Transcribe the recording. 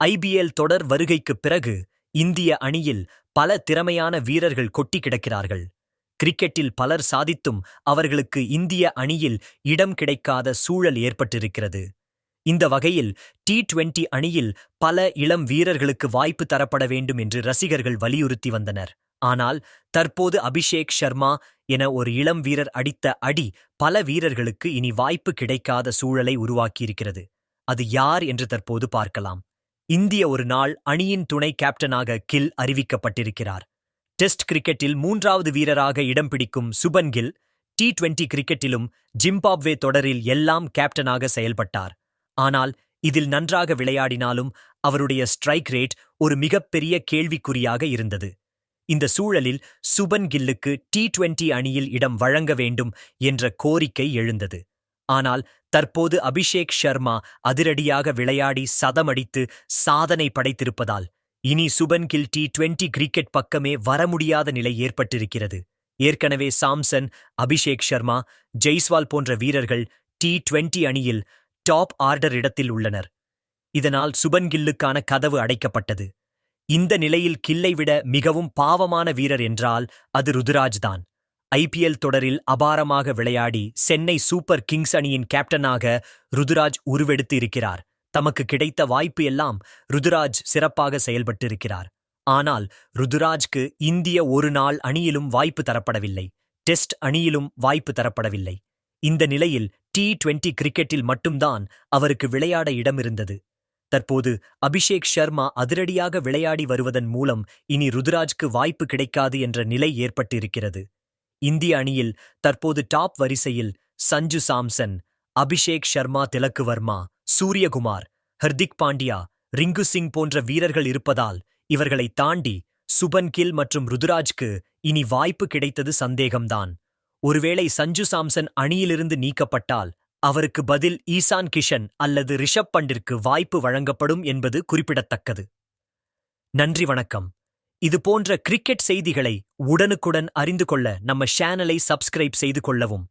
IPL தொடர் வருகைக்குப் பிறகு இந்திய அணியில் பல திறமையான வீரர்கள் கொட்டி கிடக்கிறார்கள். கிரிக்கெட்டில் பலர் சாதித்தும் அவர்களுக்கு இந்திய அணியில் இடம் கிடைக்காத சூழல் ஏற்பட்டிருக்கிறது. இந்த வகையில் டி டுவெண்டி அணியில் பல இளம் வீரர்களுக்கு வாய்ப்பு தரப்பட வேண்டும் என்று ரசிகர்கள் வலியுறுத்தி வந்தனர். ஆனால் தற்போது அபிஷேக் சர்மா என ஒரு இளம் வீரர் அடித்த அடி பல வீரர்களுக்கு இனி வாய்ப்பு கிடைக்காத சூழலை உருவாக்கியிருக்கிறது. அது யார் என்று தற்போது பார்க்கலாம். இந்திய ஒரு நாள் அணியின் துணை கேப்டனாக கில் அறிவிக்கப்பட்டிருக்கிறார். டெஸ்ட் கிரிக்கெட்டில் மூன்றாவது வீரராக இடம் பிடிக்கும் சுபன் கில் டி டுவெண்டி கிரிக்கெட்டிலும் ஜிம்பாப்வே தொடரில் எல்லாம் கேப்டனாக செயல்பட்டார். ஆனால் இதில் நன்றாக விளையாடினாலும் அவருடைய ஸ்ட்ரைக் ரேட் ஒரு மிகப்பெரிய கேள்விக்குறியாக இருந்தது. இந்த சூழலில் சுபன் கில்லுக்கு டி டுவெண்டி அணியில் இடம் வழங்க வேண்டும் என்ற கோரிக்கை எழுந்தது. ஆனால் தற்போது அபிஷேக் ஷர்மா அதிரடியாக விளையாடி சதமடித்து சாதனை படைத்திருப்பதால் இனி Shubman Gill T twenty cricket பக்கமே வர முடியாத நிலை ஏற்பட்டிருக்கிறது. ஏற்கனவே சாம்சன் அபிஷேக் ஷர்மா ஜெய்ஸ்வால் போன்ற வீரர்கள் டி டுவெண்டி அணியில் டாப் ஆர்டர் இடத்தில் உள்ளனர். இதனால் சுபன் கில்லுக்கான கதவு அடைக்கப்பட்டது. இந்த நிலையில் கில்லை விட மிகவும் பாவமான வீரர் என்றால் அது ருதுராஜ் தான் ஐபிஎல் தொடரில் அபாரமாக விளையாடி சென்னை சூப்பர் கிங்ஸ் அணியின் கேப்டனாக ருதுராஜ் உருவெடுத்து இருக்கிறார். தமக்கு கிடைத்த வாய்ப்பு எல்லாம் ருதுராஜ் சிறப்பாக செயல்பட்டிருக்கிறார். ஆனால் ருதுராஜ்க்கு இந்திய ஒரு நாள் அணியிலும் வாய்ப்பு தரப்படவில்லை. டெஸ்ட் அணியிலும் வாய்ப்பு தரப்படவில்லை. இந்த நிலையில் டி டுவெண்டி கிரிக்கெட்டில் மட்டும்தான் அவருக்கு விளையாட இடம் இருந்தது தற்போது அபிஷேக் சர்மா அதிரடியாக விளையாடி வருவதன் மூலம் இனி ருதுராஜ்க்கு வாய்ப்பு கிடைக்காது என்ற நிலை ஏற்பட்டிருக்கிறது. இந்திய அணியில் தற்போது டாப் வரிசையில் சஞ்சு சாம்சன் அபிஷேக் சர்மா திலக்கு வர்மா சூரியகுமார் ஹர்திக் பாண்டியா ரிங்கு சிங் போன்ற வீரர்கள் இருப்பதால் இவர்களை தாண்டி சுபன் கில் மற்றும் ருதுராஜ்க்கு இனி வாய்ப்பு கிடைத்தது சந்தேகம்தான். ஒருவேளை சஞ்சு சாம்சன் அணியிலிருந்து நீக்கப்பட்டால் அவருக்கு பதில் ஈசான் கிஷன் அல்லது ரிஷப் பண்டிற்கு வாய்ப்பு வழங்கப்படும் என்பது குறிப்பிடத்தக்கது. நன்றி வணக்கம். இது போன்ற கிரிக்கெட் செய்திகளை உடனுக்குடன் அறிந்து கொள்ள நம்ம சேனலை சப்ஸ்கிரைப் செய்து கொள்ளவும்.